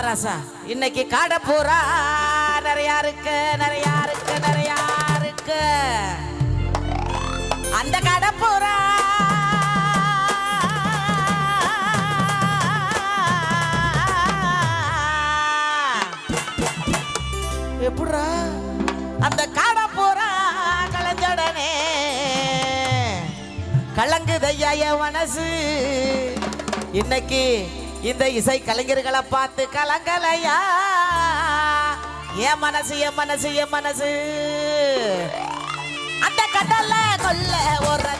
ஆமா ராசா. இன்னைக்கு காடை பூரா நிறையா இருக்கு நிறையா இருக்கு நிறையா இருக்கு. அந்த கடை பூரா எப்படா அந்த காடை பூரா கலைஞ்சடனே கலங்குதையா என் மனசு. இன்னைக்கு இந்த இசை கலைஞர்களை பார்த்து கலங்கலையா? என் மனசு என் மனசு என் மனசு. அந்த கடல்ல கொல்ல ஒரு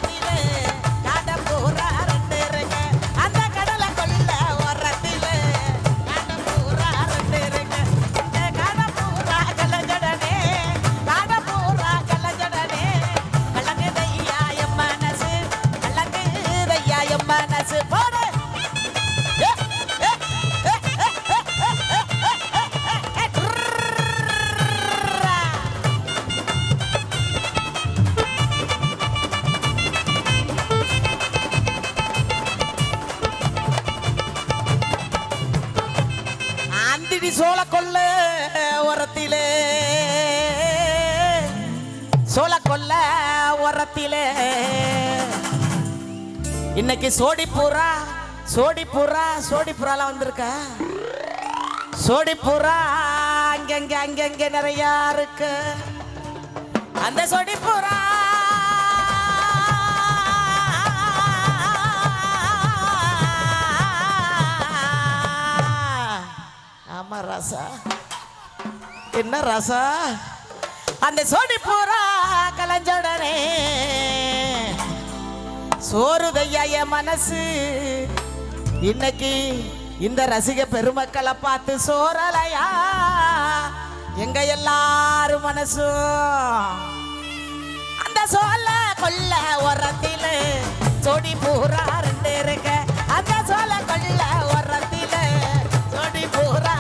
இன்னைக்கு சோடி பூரா சோடி சோடிப்பூரா சோடிப்பூரா சோடிப்பூராலாம் வந்திருக்க? சோடிப்பூரா அங்கங்க அங்கங்க நிறைய இருக்கு. அந்த சோடி சோடிப்பூரா ஆமா ராசா. என்ன ராசா? அந்த சோடி சோடிப்பூரா கலைஞ்சடனே சோறுதையா என் மனசு. இன்னைக்கு இந்த ரசிக பெருமக்களை பார்த்து சோறலையா? எங்க எல்லாரும் மனசும்? அந்த சோல கொல்ல உரத்தில சொடி பூரா ரெண்டு இருக்க. அந்த சோல கொல்ல உரத்தில சொடி பூரா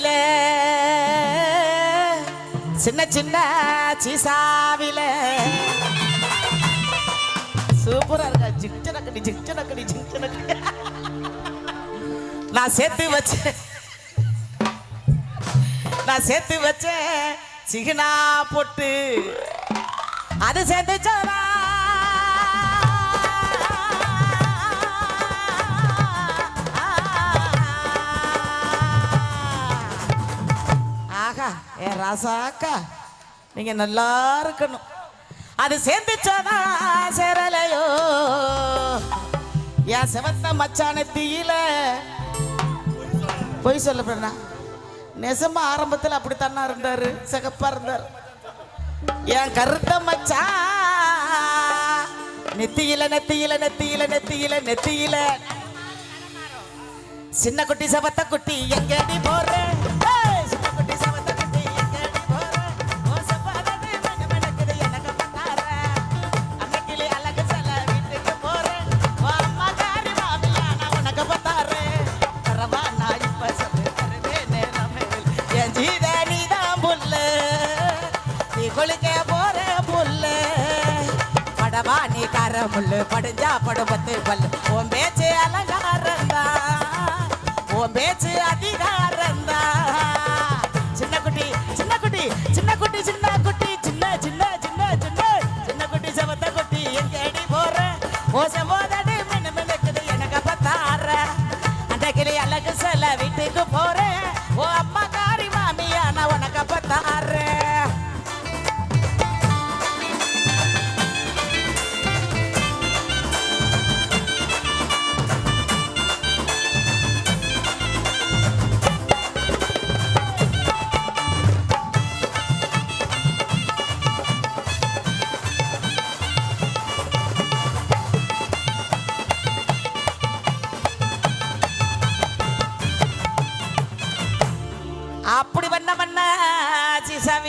சீசாவில சின்ன சின்ன சீசாவில. சூப்பரா இருக்கா? ஜிக்சனக்கடி ஜிக்சனக்கடி ஜிக்சனக்கடி நான் சேர்த்து வச்சேன் நான் சேர்த்து வச்சேன் சிகனா போட்டு. அது சேர்ந்துச்சோரா ஏ ராசாக்கா நீங்க நல்லா இருக்கணும். அது சேர்ந்துச்சோதா சேரலையோ? என் செவத்த மச்சான தீயில. பொய் சொல்ல பண்ணா நெசமா ஆரம்பத்தில் அப்படித்தானா இருந்தாரு? சிகப்பா இருந்தார். என் கருத்த மச்சான் நெத்தியில நெத்தியில நெத்தியில நெத்தியில நெத்தியில. சின்ன குட்டி சபத்த குட்டி எங்கேடி போறேன் முள்ளு படுஞ்சா படுபத்து பல்லு. உன் பேச்சு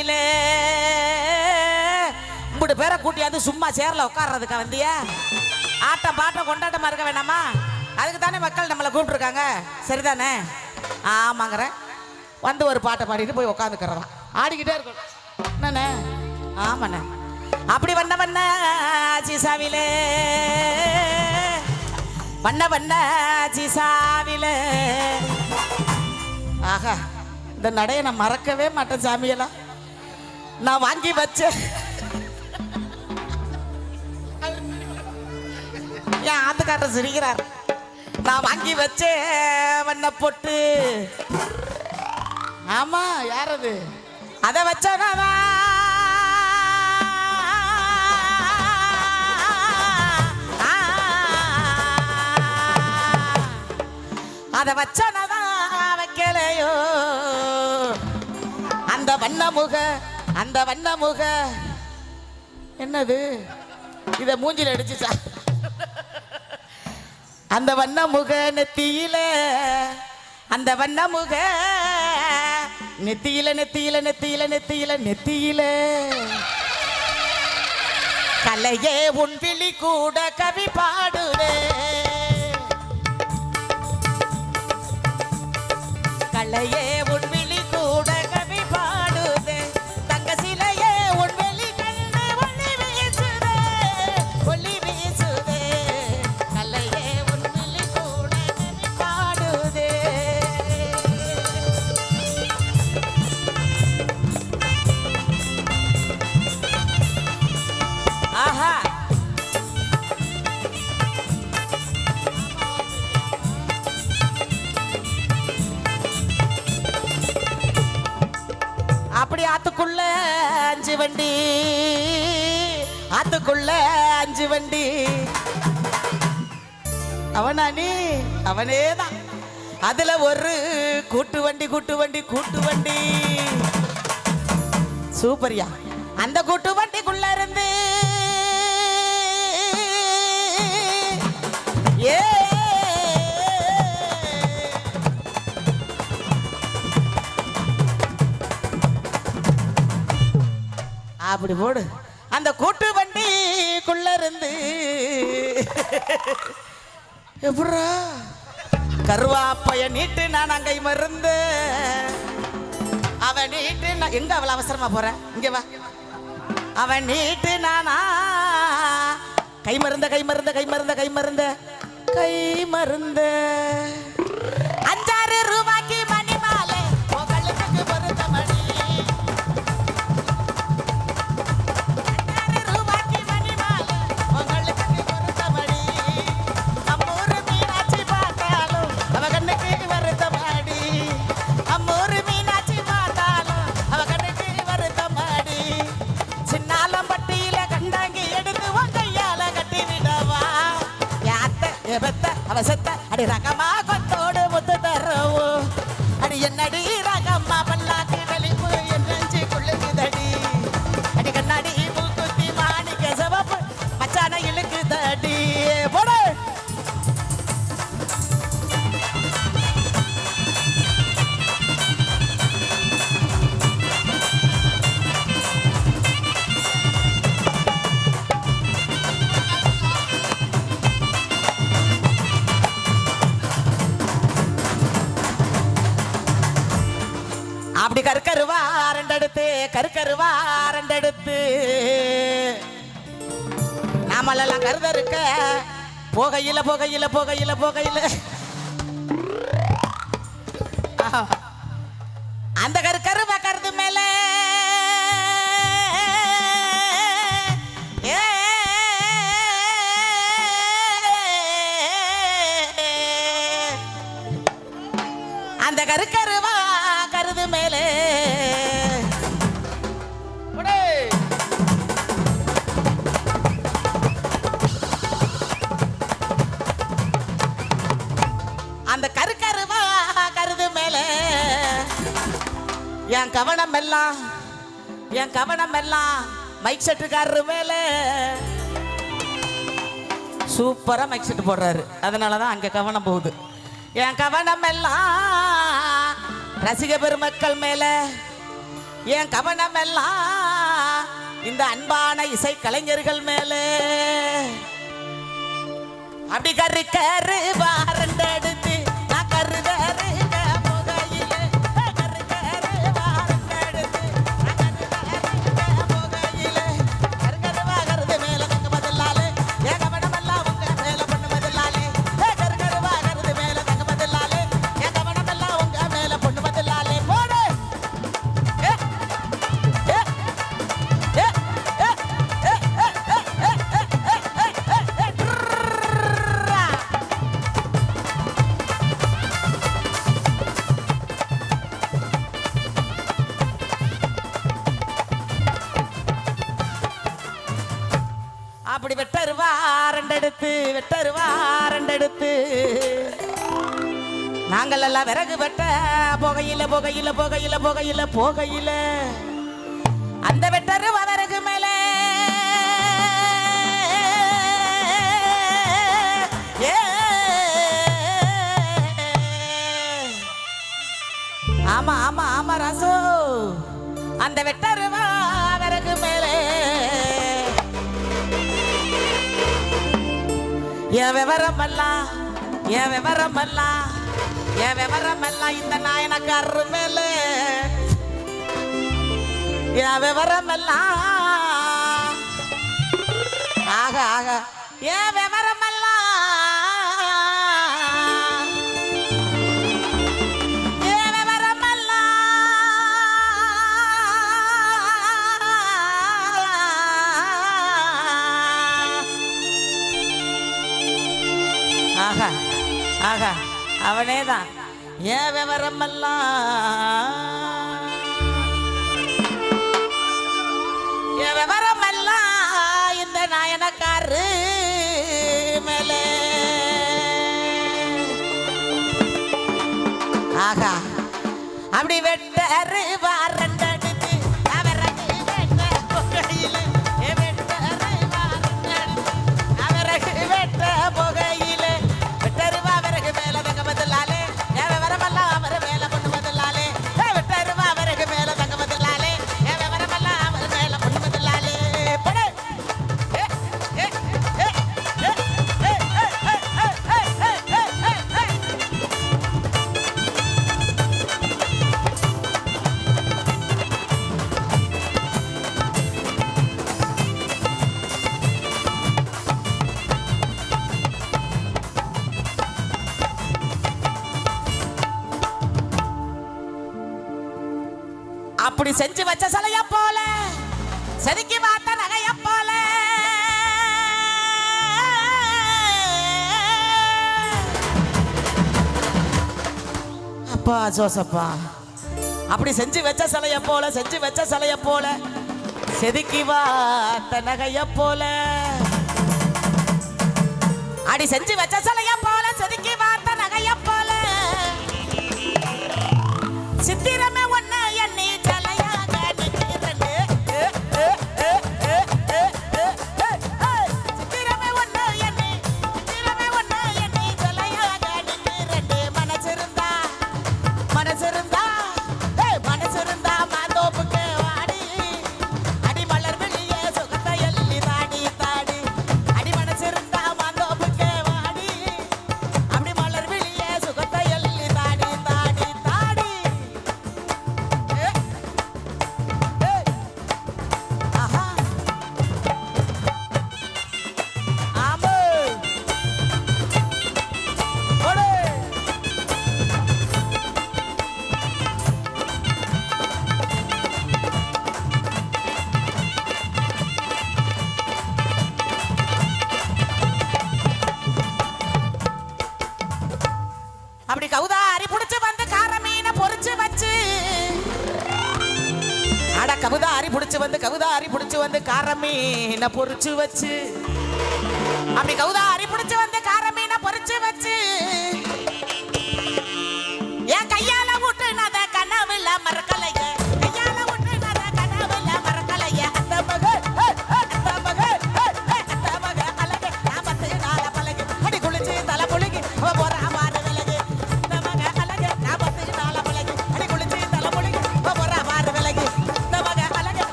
சாமிலே இப்படி பேரை கூட்டியாந்து சும்மா சேர்ல உட்கார்றதுக்கா வந்திய? ஆட்டம் பாட்டம் கொண்டாட்டமா இருக்க வேணாமா? அதுக்கு தானே மக்கள் நம்மளை கூப்பிட்டுருக்காங்க. சரிதானே? ஆமாங்கிறேன் வந்து ஒரு பாட்டை பாடிட்டு போய் உட்காந்துக்கிறதான் ஆடிக்கிட்டே இருக்கும் என்னண்ணே? ஆமாண்ண. அப்படி வண்ண வண்ண சிசாவிலே. வண்ண வண்ண சிசாவிலே. ஆகா இந்த நடையை நான் மறக்கவே மாட்டேன் சாமியெல்லாம். நான் வாங்கி வச்சேன் என் ஆத்துக்காரர் சிரிக்கிறார். நான் வாங்கி வச்சேன் வண்ண பொட்டு. ஆமா யார் அது அதை வச்சவனா அதை வச்சனதான் வைக்கலையோ அந்த வண்ண முக அந்த வண்ண முக என்னது? இத மூஞ்சில அடிச்சுச்சா? அந்த வண்ண முக நெத்தியில அந்த வண்ண முக நெத்தியில நெத்தியில நெத்தியில நெத்தியில நெத்தியில. கலையே உன் விழி கூட கவி பாடுதே. கலையே அப்படி ஆத்துக்குள்ள அஞ்சு வண்டி. ஆத்துக்குள்ள அஞ்சு வண்டி. அவனா நீ? அவனே தான் அதுல ஒரு கூட்டு வண்டி கூட்டு வண்டி கூட்டு வண்டி. சூப்பர்யா. அந்த கூட்டு வண்டிக்குள்ள இருந்து ஏ அப்படி போடு. அந்த கூட்டு வண்டிக்குள்ள இருந்து எப்படா கருவாப்பைய நீட்டு நான் அங்கை மருந்து. அவன் நீட்டு நான் எங்க அவளை அவசரமா போறேன் இங்க வா. அவன் நீட்டு நானா? கை மருந்த கை மருந்த கை மருந்த கை மருந்த கை மருந்த. அஞ்சாறு ரூபாய் அப்படி கருக்கருவா ரெண்டெடுத்து. கருக்கருவா ரெண்டெடுத்து. நாமளெல்லாம் கருத இருக்க போகையில போகையில போகையில. போகையில அந்த கருக்கருவா கருது மேல. ஏ. அந்த கருக்கரு என் கவனம் எல்லாம் என் கவனம் எல்லாம் மைக் செட்டுக்காரரு மேல. சூப்பரா மைக் செட்டு போடுறாரு. அதனாலதான் அங்க கவனம் போகுது. என் கவனம் எல்லாம் ரசிக பெருமக்கள் மேல. என் கவனம் எல்லாம் இந்த அன்பான இசை கலைஞர்கள் மேல. அப்படி கரு கரு வாரண்டடு. நாங்கள் எல்லாம் விறகு வெட்ட புகையில புகையில புகையில புகையில புகையில. அந்த வெட்டரு வதருக்கு மேலே. ஆமா ஆமா ஆமா ராசு. அந்த வெட்டரு விறகு மேலே. என் விவரம் எல்லாம் என் விவரம் எல்லாம் என் விவரம் எல்லாம் இந்த நாயனக்காரரு மேல என் விவரம் எல்லாம் ஆக. ஆக என் விவரம் எல்லாம் ஆகா ஆகா. அவனே தான் ஏன் விவரமெல்லாம் என் விவரமெல்லாம் இந்த நாயனக்காரு மேலே. ஆகா அப்படி வெட்டரு செதுக்கி பார்த்த நகைய போல. அப்பா ஜோசப்பா அப்படி செஞ்சு வச்ச சிலைய போல செஞ்சு வச்ச சிலைய போல செதுக்கி வாத்த நகைய போல. அடி செஞ்சு வச்ச சிலைய மீனை பொறிச்சு வச்சு. அப்படி கௌதா அரி பிடிச்சு வந்து கார மீனை பொறிச்சு வச்சு.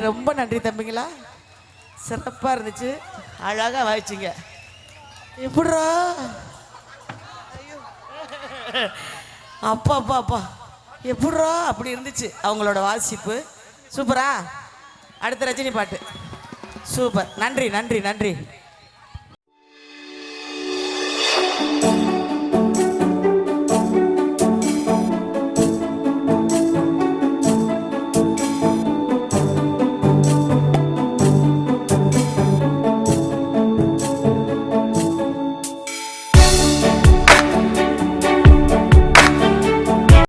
ரொம்ப நன்றி தம்பிங்களா. சிறப்பாக இருந்துச்சு. அழகாக வாய்ச்சிங்க. எப்படா அப்பா அப்பா அப்பா. எப்படா அப்படி இருந்துச்சு அவங்களோட வாசிப்பு. சூப்பரா? அடுத்த ரஜினி பாட்டு. சூப்பர். நன்றி நன்றி நன்றி.